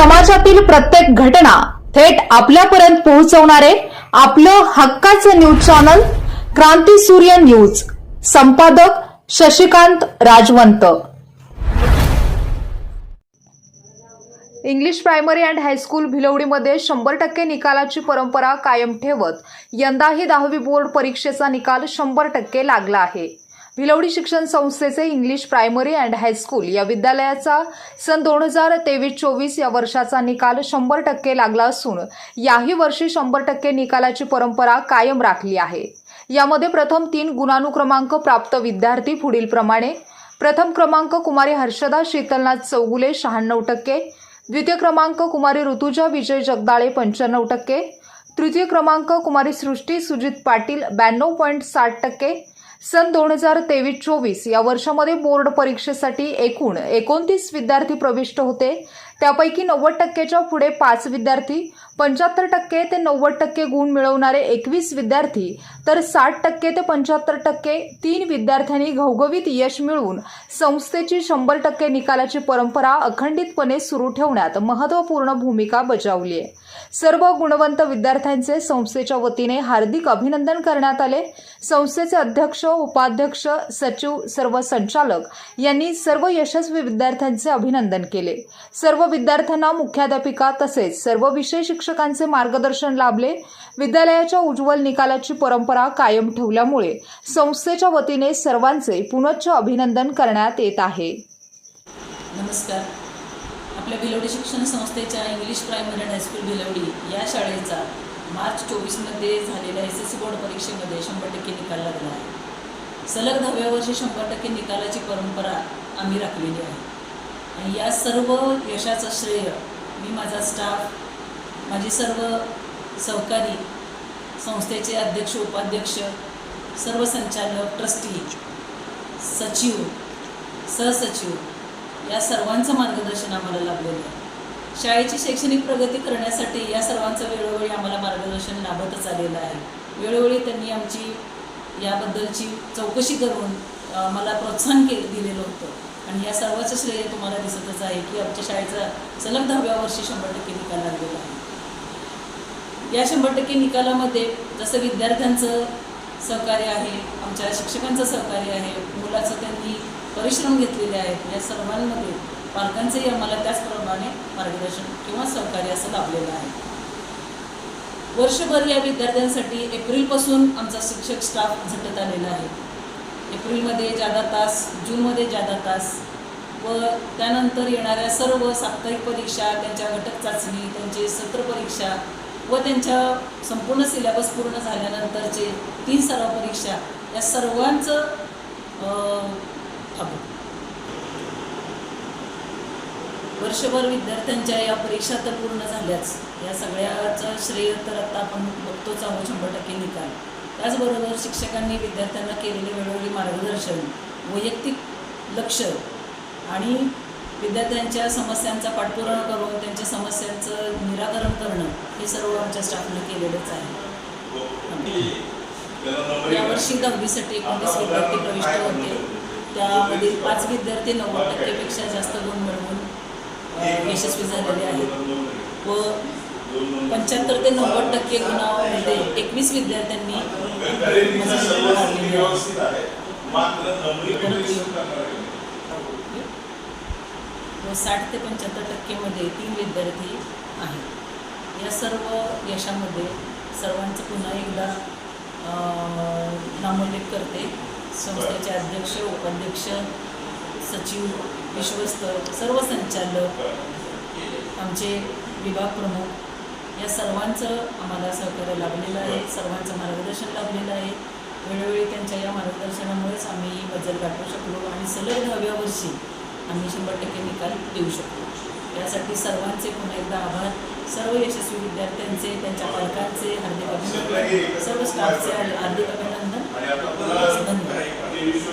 समाजातील प्रत्येक घटना थेट आपल्यापर्यंत पोहोचवणारे आपलं हक्काचं न्यूज चॅनल क्रांती सूर्य न्यूज. संपादक Shashikant Rajvant. English primary and high school भिलवडीमध्ये शंभर टक्के निकालाची परंपरा कायम ठेवत यंदाही दहावी बोर्ड परीक्षेचा निकाल शंभर टक्के लागला आहे. भिलवडी शिक्षण संस्थेचे इंग्लिश प्रायमरी अँड हायस्कूल या विद्यालयाचा सन दोन हजार तेवीस चोवीस या वर्षाचा निकाल शंभर टक्के लागला असून याही वर्षी शंभर टक्के निकालाची परंपरा कायम राखली आहे. यामध्ये प्रथम तीन गुणानुक्रमांक प्राप्त विद्यार्थी पुढीलप्रमाणे प्रथम क्रमांक कुमारी हर्षदा शीतलनाथ चौगुले शहाण्णव टक्के द्वितीय क्रमांक कुमारी ऋतुजा विजय जगदाळे पंच्याण्णव टक्के तृतीय क्रमांक कुमारी सृष्टी सुजित पाटील ब्याण्णव पॉईंट साठ टक्के सन दोन हजार तेवीस चोवीस या वर्षामध्ये बोर्ड परीक्षेसाठी एकूण एकोणतीस विद्यार्थी प्रविष्ट होते. त्यापैकी नव्वद टक्केच्या पुढे पाच विद्यार्थी पंच्याहत्तर टक्के ते नव्वद टक्के गुण मिळवणारे एकवीस विद्यार्थी तर साठ टक्के ते पंच्याहत्तर टक्के तीन विद्यार्थ्यांनी घवघवीत यश मिळवून संस्थेची शंभर टक्के निकालाची परंपरा अखंडितपणे सुरू ठेवण्यात महत्त्वपूर्ण भूमिका बजावली आहे. सर्व गुणवंत विद्यार्थ्यांचे संस्थेच्या वतीने हार्दिक अभिनंदन करण्यात आले. संस्थेचे अध्यक्ष उपाध्यक्ष सचिव सर्व संचालक यांनी सर्व यशस्वी विद्यार्थ्यांचे अभिनंदन केले. सर्व विद्यार्थ्यांना मुख्याध्यापिका तसेच सर्व विषय शिक्षकांचे मार्गदर्शन लाभले. विद्यालयाच्या उज्ज्वल निकालाची परंपरा कायम ठेवल्यामुळे संस्थेच्या वतीने सर्वांचे पुनच्च अभिनंदन करण्यात येत आहे. नमस्कार. आपल्या भिलवडी शिक्षण संस्थेच्या English primary and high school Bhilwadi या शाळेचा मार्च चोवीसमध्ये झालेल्या एस एस सी बोर्ड परीक्षेमध्ये शंभर टक्के निकाल लागला आहे. सलग दहाव्या वर्षी शंभर टक्के निकालाची परंपरा आम्ही राखलेली आहे. या सर्व यशाचं श्रेय मी माझा स्टाफ माझी सर्व सहकारी संस्थेचे अध्यक्ष उपाध्यक्ष सर्व संचालक ट्रस्टी सचिव सहसचिव या सर्वांचं मार्गदर्शन आम्हाला लाभलेलं आहे. शाळेची शैक्षणिक प्रगती करण्यासाठी या सर्वांचं वेळोवेळी आम्हाला मार्गदर्शन लाभतच आलेलं आहे. वेळोवेळी त्यांनी आमची याबद्दलची चौकशी करून मला प्रोत्साहन के दिलेलं होतं. आणि या सर्वाचं श्रेय तुम्हाला दिसतच आहे की आमच्या शाळेचा सलग दहाव्या वर्षी शंभर टक्के निकाल लागलेला आहे. या शंभर टक्के निकालामध्ये जसं विद्यार्थ्यांचं सहकार्य आहे आमच्या शिक्षकांचं सहकार्य आहे मुलाचं त्यांनी परिश्रम घेतलेले आहेत या सर्वांमध्ये पालकांचंही आम्हाला त्याचप्रमाणे मार्गदर्शन किंवा सहकार्य असं लाभलेलं आहे. वर्षभर या विद्यार्थ्यांसाठी एप्रिलपासून आमचा शिक्षक स्टाफ झटत आलेला आहे. एप्रिलमध्ये जादा तास जूनमध्ये जादा तास व त्यानंतर येणाऱ्या सर्व साप्ताहिक परीक्षा त्यांच्या घटक चाचणी त्यांचे सत्र परीक्षा व त्यांच्या संपूर्ण सिलेबस पूर्ण झाल्यानंतरचे तीन सराव परीक्षा या सर्वांचं थांबू. वर्षभर विद्यार्थ्यांच्या या परीक्षा तर पूर्ण झाल्याच या सगळ्याचं श्रेय तर आता आपण बघतोच आहोत शंभर टक्के निकाल त्याचबरोबर शिक्षकांनी विद्यार्थ्यांना केलेले वेळोवेळी मार्गदर्शन वैयक्तिक लक्ष आणि विद्यार्थ्यांच्या समस्यांचा पाठपुरावा करून त्यांच्या समस्यांचं निराकरण करणं हे सर्व आमच्या स्टाफने केलेलंच आहे. यावर्षी दहावीसाठी एकोणतीस विद्यार्थी प्रविष्ट होते. त्यामध्ये पाच विद्यार्थी नव्वद टक्केपेक्षा जास्त गुण मिळवून यशस्वी झालेले आहेत. व पंच्याहत्तर ते नव्वद टक्के गुणांमध्ये एकवीस विद्यार्थ्यांनी व साठ ते पंच्याहत्तर टक्केमध्ये तीन विद्यार्थी आहेत. या सर्व यशामध्ये सर्वांचं पुन्हा एकदा नामोल्लेख करते. संस्थेचे अध्यक्ष उपाध्यक्ष सचिव विश्वस्त सर्व संचालक आमचे विभाग प्रमुख या सर्वांचं आम्हाला सहकार्य लाभलेलं आहे सर्वांचं मार्गदर्शन लाभलेलं आहे. वेळोवेळी त्यांच्या या मार्गदर्शनामुळेच आम्ही ही बदल गाठवू शकलो आणि सलग दहाव्या वर्षी आम्ही शंभर टक्के निकाल देऊ शकतो यासाठी सर्वांचे पुन्हा एकदा आभार. सर्व यशस्वी विद्यार्थ्यांचे त्यांच्या पालकांचे हार्दिक अभिनंदन. सर्व स्टाफचे हार्दिक अभिनंदन. धन्यवाद.